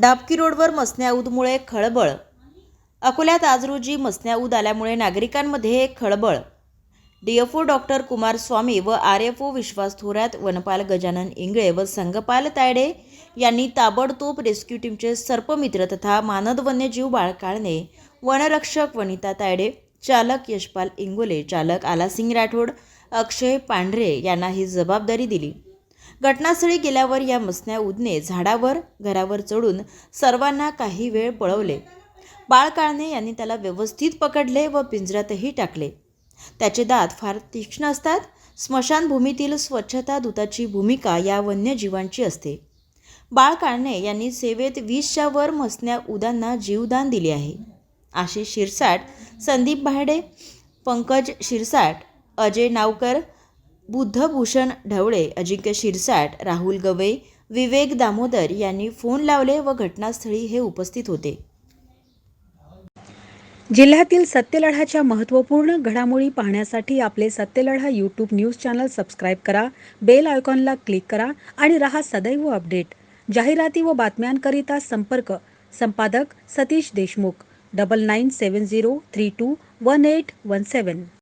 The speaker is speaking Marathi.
डाबकी रोडवर मसण्याऊदमुळे खळबळ. अकोल्यात आज रोजी मसण्याऊद आल्यामुळे नागरिकांमध्ये खळबळ. डीएफओ डॉक्टर कुमार स्वामी व R F O Vishwas Thorat वनपाल गजानन इंगळे व संगपाल तायडे यांनी ताबडतोब रेस्क्यू टीमचे सर्पमित्र तथा मानद वन्यजीव बाळकाळणे वनरक्षक वनिता तायडे चालक यशपाल इंगोले चालक आलासिंग राठोड अक्षय पांढरे यांना ही जबाबदारी दिली. घटनास्थळी गेल्यावर या मसन्या उदने झाडावर घरावर चढून सर्वांना काही वेळ पळवले. बाळ काळणे यांनी त्याला व्यवस्थित पकडले व पिंजऱ्यातही टाकले. त्याचे दात फार तीक्ष्ण असतात. स्मशानभूमीतील स्वच्छता दूताची भूमिका या वन्यजीवांची असते. बाळ काळणे यांनी सेवेत वीसच्या वर मसन्या उदांना जीवदान दिले आहे. आशिष शिरसाट संदीप भाडे पंकज शिरसाट अजय नावकर बुद्धभूषण ढवळे अजिंक्य शिरसाट राहुल गवई विवेक दामोदर यांनी फोन लावले व घटनास्थळी हे उपस्थित होते. जिल्ह्यातील सत्यलढाच्या महत्त्वपूर्ण घडामोडी पाहण्यासाठी आपले Satyaladha YouTube news channel subscribe करा बेल आयकॉनला क्लिक करा आणि रहा सदैव अपडेट. जाहिराती व बातम्यांकरिता संपर्क संपादक Satish Deshmukh double nine seven zero three two one eight one seven